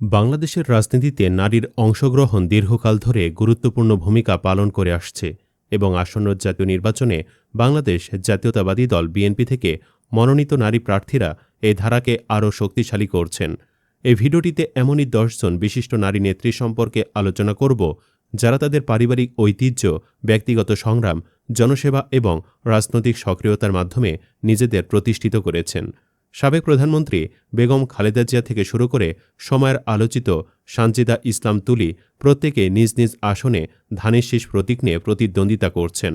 বাংলাদেশের রাজনীতিতে নারীর অংশগ্রহণ দীর্ঘকাল ধরে গুরুত্বপূর্ণ ভূমিকা পালন করে আসছে এবং আসন্ন জাতীয় নির্বাচনে বাংলাদেশ জাতীয়তাবাদী দল বিএনপি থেকে মনোনীত নারী প্রার্থীরা এই ধারাকে আরও শক্তিশালী করছেন। এই ভিডিওটিতে এমনই দশজন বিশিষ্ট নারী নেত্রী সম্পর্কে আলোচনা করব, যারা তাদের পারিবারিক ঐতিহ্য, ব্যক্তিগত সংগ্রাম, জনসেবা এবং রাজনৈতিক সক্রিয়তার মাধ্যমে নিজেদের প্রতিষ্ঠিত করেছেন। সাবেক প্রধানমন্ত্রী বেগম খালেদা জিয়া থেকে শুরু করে সময়ের আলোচিত সানজিদা ইসলাম তুলি প্রত্যেকে নিজ নিজ আসনে ধানের শীষ প্রতীক নিয়ে প্রতিদ্বন্দ্বিতা করছেন।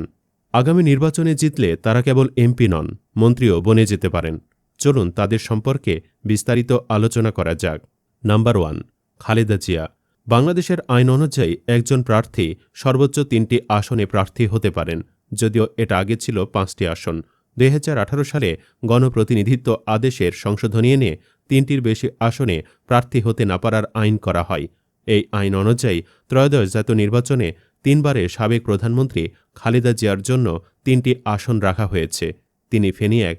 আগামী নির্বাচনে জিতলে তারা কেবল এমপি নন, মন্ত্রীও বনে যেতে পারেন। চলুন তাদের সম্পর্কে বিস্তারিত আলোচনা করা যাক। Number one, Khaleda Zia. বাংলাদেশের আইন অনুযায়ী একজন প্রার্থী সর্বোচ্চ তিনটি আসনে প্রার্থী হতে পারেন, যদিও এটা আগে ছিল পাঁচটি আসন। দুই হাজার আঠারো সালে গণপ্রতিনিধিত্ব আদেশের সংশোধনী এনে তিনটির বেশি আসনে প্রার্থী হতে না পারার আইন করা হয়। এই আইন অনুযায়ী ত্রয়োদশ জাতীয় নির্বাচনে তিনবারে সাবেক প্রধানমন্ত্রী খালেদা জিয়ার জন্য তিনটি আসন রাখা হয়েছে। তিনি ফেনী এক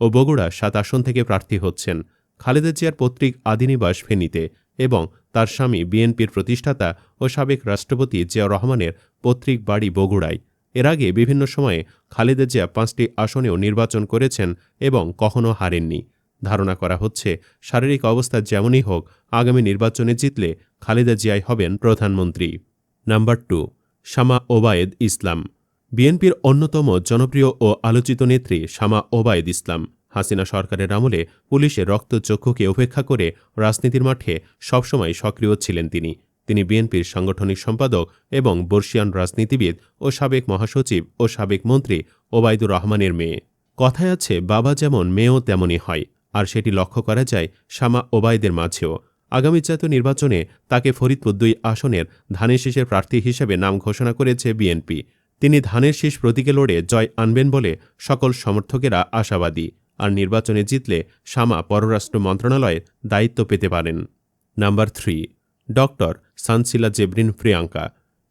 ও বগুড়া সাত আসন থেকে প্রার্থী হচ্ছেন। খালেদা জিয়ার পত্রিক আদিনিবাস ফেনীতে এবং তার স্বামী বিএনপির প্রতিষ্ঠাতা ও সাবেক রাষ্ট্রপতি জিয়াউর রহমানের পত্রিক বাড়ি বগুড়ায়। এর আগে বিভিন্ন সময়ে খালেদা জিয়া পাঁচটি আসনেও নির্বাচন করেছেন এবং কখনও হারেননি। ধারণা করা হচ্ছে, শারীরিক অবস্থা যেমনই হোক, আগামী নির্বাচনে জিতলে খালেদা জিয়াই হবেন প্রধানমন্ত্রী। Number two, Shama Obaid Islam. বিএনপির অন্যতম জনপ্রিয় ও আলোচিত নেত্রী শামা ওবায়েদ ইসলাম। হাসিনা সরকারের আমলে পুলিশের রক্তচক্ষুকে উপেক্ষা করে রাজনীতির মাঠে সবসময় সক্রিয় ছিলেন তিনি। তিনি বিএনপির সাংগঠনিক সম্পাদক এবং বর্ষিয়ান রাজনীতিবিদ ও সাবেক মহাসচিব ও সাবেক মন্ত্রী ওবায়দুর রহমানের মেয়ে। কথায় আছে, বাবা যেমন মেয়েও তেমনই হয়, আর সেটি লক্ষ্য করা যায় শামা ওবায়দের মাঝেও। আগামী জাতীয় নির্বাচনে তাকে ফরিদপুর দুই আসনের ধানের শীষের প্রার্থী হিসেবে নাম ঘোষণা করেছে বিএনপি। তিনি ধানের শীষ প্রতীকে লড়ে জয় আনবেন বলে সকল সমর্থকেরা আশাবাদী, আর নির্বাচনে জিতলে শামা পররাষ্ট্র মন্ত্রণালয়ের দায়িত্ব পেতে পারেন। Number three. Doctor Sansila Jebrin Priyanka.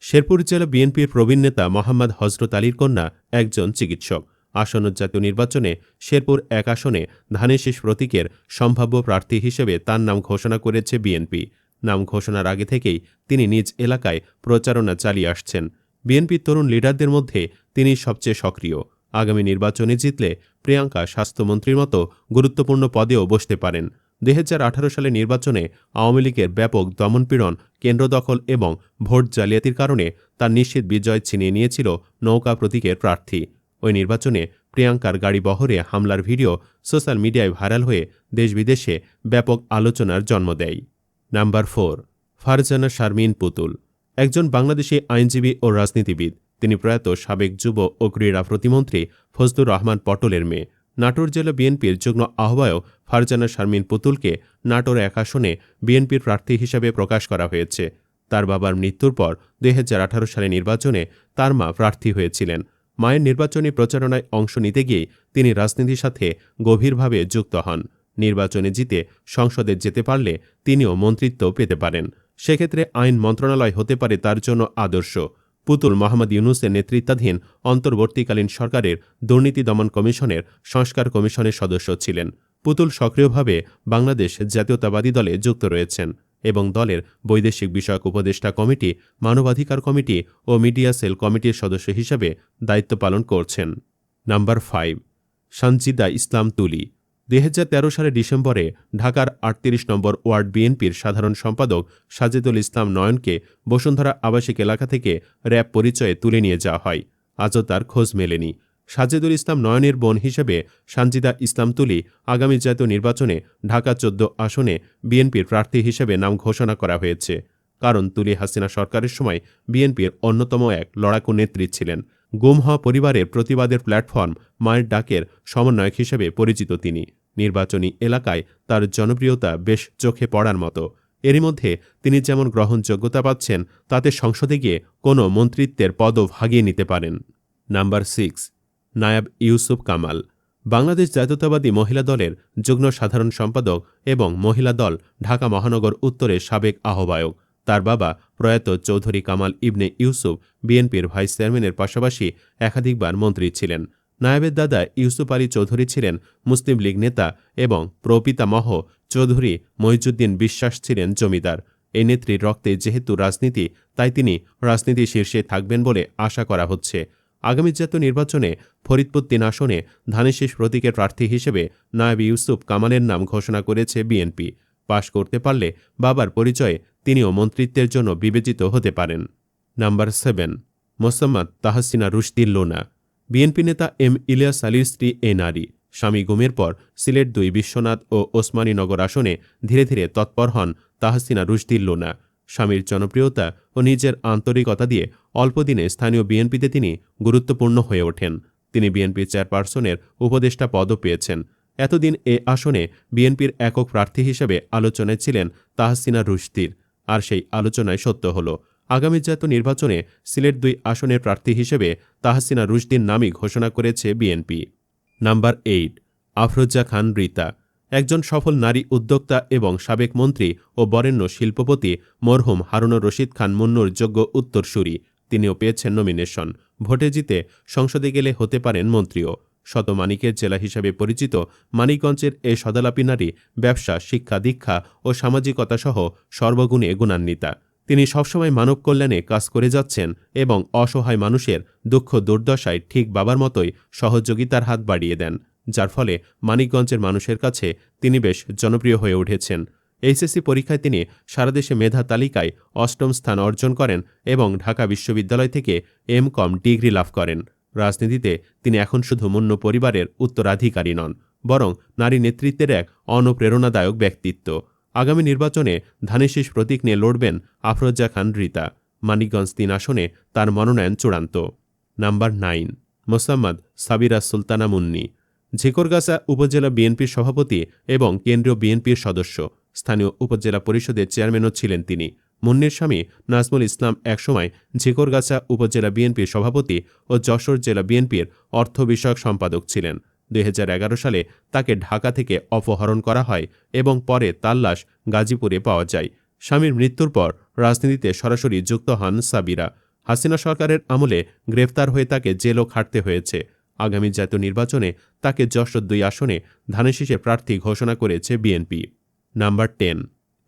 Sherpur জেলা বিএনপির প্রবীণ নেতা মোহাম্মদ হজরত আলীর কন্যা একজন চিকিৎসক। আসন্ন জাতীয় নির্বাচনে শেরপুর এক আসনে ধানের শীষ প্রতীকের সম্ভাব্য প্রার্থী হিসেবে তার নাম ঘোষণা করেছে বিএনপি। নাম ঘোষণার আগে থেকেই তিনি নিজ এলাকায় প্রচারণা চালিয়ে আসছেন। বিএনপির তরুণ লিডারদের মধ্যে তিনি সবচেয়ে সক্রিয়। আগামী নির্বাচনে জিতলে প্রিয়াঙ্কা স্বাস্থ্যমন্ত্রীর মতো গুরুত্বপূর্ণ পদেও বসতে পারেন। দুই সালে নির্বাচনে আওয়ামী লীগের ব্যাপক দমনপীড়ন, কেন্দ্র দখল এবং ভোট জালিয়াতির কারণে তার নিশ্চিত বিজয় ছিনিয়ে নিয়েছিল নৌকা প্রতীকের প্রার্থী। ওই নির্বাচনে প্রিয়াঙ্কার গাড়ি বহরে হামলার ভিডিও সোশ্যাল মিডিয়ায় ভাইরাল হয়ে দেশ বিদেশে ব্যাপক আলোচনার জন্ম দেয়। নাম্বার ফোর, ফারজানা শারমিন পুতুল। একজন বাংলাদেশি আইনজীবী ও রাজনীতিবিদ। তিনি প্রয়াত সাবেক যুব ও ক্রীড়া প্রতিমন্ত্রী ফজলুর রহমান পটলের মেয়ে। নাটোর জেলা বিএনপির যুগ্ম আহ্বায়ক ফারজানা শারমিন পুতুলকে নাটোর এক আসনে বিএনপির প্রার্থী হিসেবে প্রকাশ করা হয়েছে। তার বাবার মৃত্যুর পর দুই সালে নির্বাচনে তার মা প্রার্থী হয়েছিলেন। মায়ের নির্বাচনী প্রচারণায় অংশ নিতে গিয়ে তিনি রাজনীতির সাথে গভীরভাবে যুক্ত হন। নির্বাচনে জিতে সংসদে যেতে পারলে তিনিও মন্ত্রিত্ব পেতে পারেন। সেক্ষেত্রে আইন মন্ত্রণালয় হতে পারে তার জন্য আদর্শ। পুতুল মোহাম্মদ ইউনুসের নেতৃত্বাধীন অন্তর্বর্তীকালীন সরকারের দুর্নীতি দমন কমিশনের সংস্কার কমিশনের সদস্য ছিলেন। পুতুল সক্রিয়ভাবে বাংলাদেশ জাতীয়তাবাদী দলে যুক্ত রয়েছেন এবং দলের বৈদেশিক বিষয়ক উপদেষ্টা কমিটি, মানবাধিকার কমিটি ও মিডিয়া সেল কমিটির সদস্য হিসেবে দায়িত্ব পালন করছেন। নাম্বার ফাইভ, সানজিদা ইসলাম তুলি। দুই সালের ডিসেম্বরে ঢাকার আটত্রিশ নম্বর ওয়ার্ড বিএনপির সাধারণ সম্পাদক সাজেদুল ইসলাম নয়নকে বসুন্ধরা আবাসিক এলাকা থেকে র্যাব পরিচয়ে তুলে নিয়ে যাওয়া হয়। আজও তার খোঁজ মেলেনি। সাজেদুল ইসলাম নয়নের বোন হিসেবে সানজিদা ইসলাম তুলি আগামী জাতীয় নির্বাচনে ঢাকা চোদ্দ আসনে বিএনপির প্রার্থী হিসেবে নাম ঘোষণা করা হয়েছে। কারণ তুলি হাসিনা সরকারের সময় বিএনপির অন্যতম এক লড়াকু নেত্রী ছিলেন। গুম হওয়া পরিবারের প্রতিবাদের প্ল্যাটফর্ম মায়ের ডাকের সমন্বয়ক হিসেবে পরিচিত তিনি। নির্বাচনী এলাকায় তার জনপ্রিয়তা বেশ চোখে পড়ার মতো। এরই মধ্যে তিনি যেমন গ্রহণযোগ্যতা পাচ্ছেন, তাতে সংসদে গিয়ে কোনো মন্ত্রিত্বের পদও ভাগিয়ে নিতে পারেন। Number six, Nayab Yusuf Kamal. Bangladesh জাতীয়তাবাদী মহিলা দলের যুগ্ম সাধারণ সম্পাদক এবং মহিলা দল ঢাকা মহানগর উত্তরের সাবেক আহ্বায়ক। তার বাবা প্রয়াত চৌধুরী কামাল ইবনে ইউসুফ বিএনপির ভাইস চেয়ারম্যানের পাশাপাশি একাধিকবার মন্ত্রী ছিলেন। নায়াবের দাদা ইউসুফ আলী চৌধুরী ছিলেন মুসলিম লীগ নেতা এবং প্রপিতামহ চৌধুরী মহিজুদ্দিন বিশ্বাস ছিলেন জমিদার। এই নেত্রীর রক্তে যেহেতু রাজনীতি, তাই তিনি রাজনীতি শীর্ষে থাকবেন বলে আশা করা হচ্ছে। আগামী জাতীয় নির্বাচনে ফরিদপুর তিন আসনে ধানেশীষ প্রতীকের প্রার্থী হিসেবে নায়েব ইউসুফ কামালের নাম ঘোষণা করেছে বিএনপি। পাশ করতে পারলে বাবার পরিচয়ে তিনিও মন্ত্রিত্বের জন্য বিবেচিত হতে পারেন। নাম্বার সেভেন, মোসাম্মদ তাহসিনা রুশদির লোনা। বিএনপি নেতা এম ইলিয়াস আলীর স্ত্রী এ নারী। স্বামী গুমের পর সিলেট দুই বিশ্বনাথ ও ওসমানীনগর আসনে ধীরে ধীরে তৎপর হন তাহসিনা রুশদির লোনা। স্বামীর জনপ্রিয়তা ও নিজের আন্তরিকতা দিয়ে অল্পদিনে স্থানীয় বিএনপিতে তিনি গুরুত্বপূর্ণ হয়ে ওঠেন। তিনি বিএনপি চেয়ারপারসনের উপদেষ্টা পদও পেয়েছেন। এতদিন এ আসনে বিএনপির একক প্রার্থী হিসেবে আলোচনায় ছিলেন তাহসিনা রুশদির। আর সেই আলোচনায় সত্য হল আগামী জাতীয় নির্বাচনে সিলেট দুই আসনের প্রার্থী হিসেবে তাহসিনা রুশদিন নামই ঘোষণা করেছে BNP. Number eight, Afroza Khan Rita. একজন সফল নারী উদ্যোক্তা এবং সাবেক মন্ত্রী ও বরেণ্য শিল্পপতি মরহুম হারুনুর রশিদ খান মুন্নুর যোগ্য উত্তরসূরি। তিনিও পেয়েছেন নমিনেশন। ভোটে জিতে সংসদে গেলে হতে পারেন মন্ত্রীও। শত মানিকের জেলা হিসাবে পরিচিত মানিকগঞ্জের এই সদালাপি নারী ব্যবসা, শিক্ষা, দীক্ষা ও সামাজিকতা সহ সর্বগুণে গুণান্বিতা। তিনি সবসময় মানব কল্যাণে কাজ করে যাচ্ছেন এবং অসহায় মানুষের দুঃখ দুর্দশায় ঠিক বাবার মতোই সহযোগিতার হাত বাড়িয়ে দেন, যার ফলে মানিকগঞ্জের মানুষের কাছে তিনি বেশ জনপ্রিয় হয়ে উঠেছেন। এইচএসসি পরীক্ষায় তিনি সারা দেশে মেধা তালিকায় অষ্টম স্থান অর্জন করেন এবং ঢাকা বিশ্ববিদ্যালয় থেকে এম কম ডিগ্রি লাভ করেন। রাজনীতিতে তিনি এখন শুধু মুন্ন পরিবারের উত্তরাধিকারী নন, বরং নারী নেতৃত্বের এক অনুপ্রেরণাদায়ক ব্যক্তিত্ব। আগামী নির্বাচনে ধানেশীষ প্রতীক নিয়ে লড়বেন আফরোজা খান রিতা। মানিকগঞ্জ তিন আসনে তার মনোনয়ন চূড়ান্ত। Number nine, Mosammat Sabira Sultana Munni. Jhikargachha উপজেলা বিএনপির সভাপতি এবং কেন্দ্রীয় বিএনপির সদস্য। স্থানীয় উপজেলা পরিষদের চেয়ারম্যানও ছিলেন তিনি। মুন্নির স্বামী নাজমুল ইসলাম একসময় ঝিকরগাছা উপজেলা বিএনপির সভাপতি ও যশোর জেলা বিএনপির অর্থ বিষয়ক সম্পাদক ছিলেন। দুই হাজার এগারো সালে তাকে ঢাকা থেকে অপহরণ করা হয় এবং পরে তার লাশ গাজীপুরে পাওয়া যায়। স্বামীর মৃত্যুর পর রাজনীতিতে সরাসরি যুক্ত হন সাবিরা। হাসিনা সরকারের আমলে গ্রেফতার হয়ে তাকে জেলও খাটতে হয়েছে। আগামী জাতীয় নির্বাচনে তাকে যশোর দুই আসনে ধানেশীষে প্রার্থী ঘোষণা করেছে BNP. Number ten,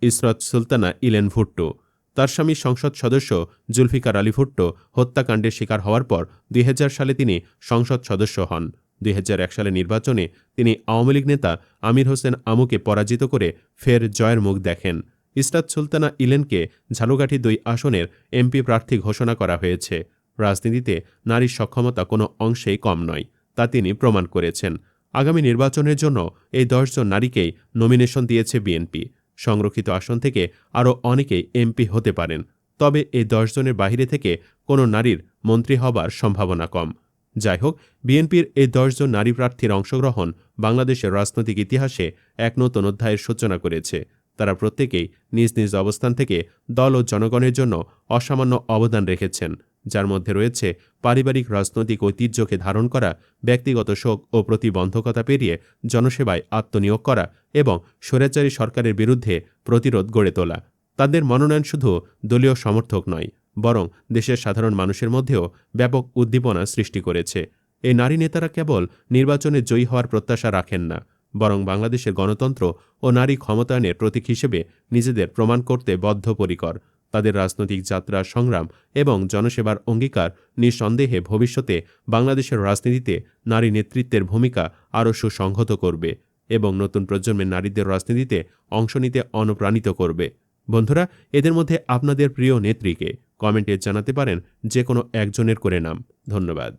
Israt Sultana Elen Bhutto. তার স্বামী সংসদ সদস্য জুলফিকার আলী ভুট্টো হত্যাকাণ্ডের শিকার হওয়ার পর দুই হাজার সালে তিনি সংসদ সদস্য হন। দুই সালে নির্বাচনে তিনি আওয়ামী লীগ নেতা আমির হোসেন আমুকে পরাজিত করে ফের জয়ের মুখ দেখেন। ইস্তাদ সুলতানা ইলেনকে ঝালুকাঠি দুই আসনের এমপি প্রার্থী ঘোষণা করা হয়েছে। রাজনীতিতে নারীর সক্ষমতা কোনো অংশেই কম নয়, তা তিনি প্রমাণ করেছেন। আগামী নির্বাচনের জন্য এই দশজন নারীকেই নমিনেশন দিয়েছে বিএনপি। সংরক্ষিত আসন থেকে আরও অনেকেই এমপি হতে পারেন। তবে এই দশজনের বাহিরে থেকে কোনো নারীর মন্ত্রী হবার সম্ভাবনা কম। যাই হোক বিএনপির এই দশজন নারী প্রার্থীর অংশগ্রহণ বাংলাদেশের রাজনৈতিক ইতিহাসে এক নতুন অধ্যায়ের সূচনা করেছে। তারা প্রত্যেকেই নিজ নিজ অবস্থান থেকে দল ও জনগণের জন্য অসামান্য অবদান রেখেছেন, যার মধ্যে রয়েছে পারিবারিক, রাজনৈতিক ঐতিহ্যকে ধারণ করা, ব্যক্তিগত শোক ও প্রতিবন্ধকতা পেরিয়ে জনসেবায় আত্মনিয়োগ করা এবং স্বৈরাচারী সরকারের বিরুদ্ধে প্রতিরোধ গড়ে তোলা। তাদের মনোনয়ন শুধু দলীয় সমর্থক নয় বরং দেশের সাধারণ মানুষের মধ্যেও ব্যাপক উদ্দীপনা সৃষ্টি করেছে। এই নারী নেতারা কেবল নির্বাচনে জয়ী হওয়ার প্রত্যাশা রাখেন না, বরং বাংলাদেশের গণতন্ত্র ও নারী ক্ষমতায়নের প্রতীক হিসেবে নিজেদের প্রমাণ করতে বদ্ধপরিকর। তাদের রাজনৈতিক যাত্রা, সংগ্রাম এবং জনসেবার অঙ্গীকার নিঃসন্দেহে ভবিষ্যতে বাংলাদেশের রাজনীতিতে নারী নেতৃত্বের ভূমিকা আরও সুসংহত করবে এবং নতুন প্রজন্মের নারীদের রাজনীতিতে অংশ নিতে অনুপ্রাণিত করবে। বন্ধুরা, এদের মধ্যে আপনাদের প্রিয় নেত্রীকে কমেন্টে জানাতে পারেন যে কোনো একজনের করে নাম। ধন্যবাদ।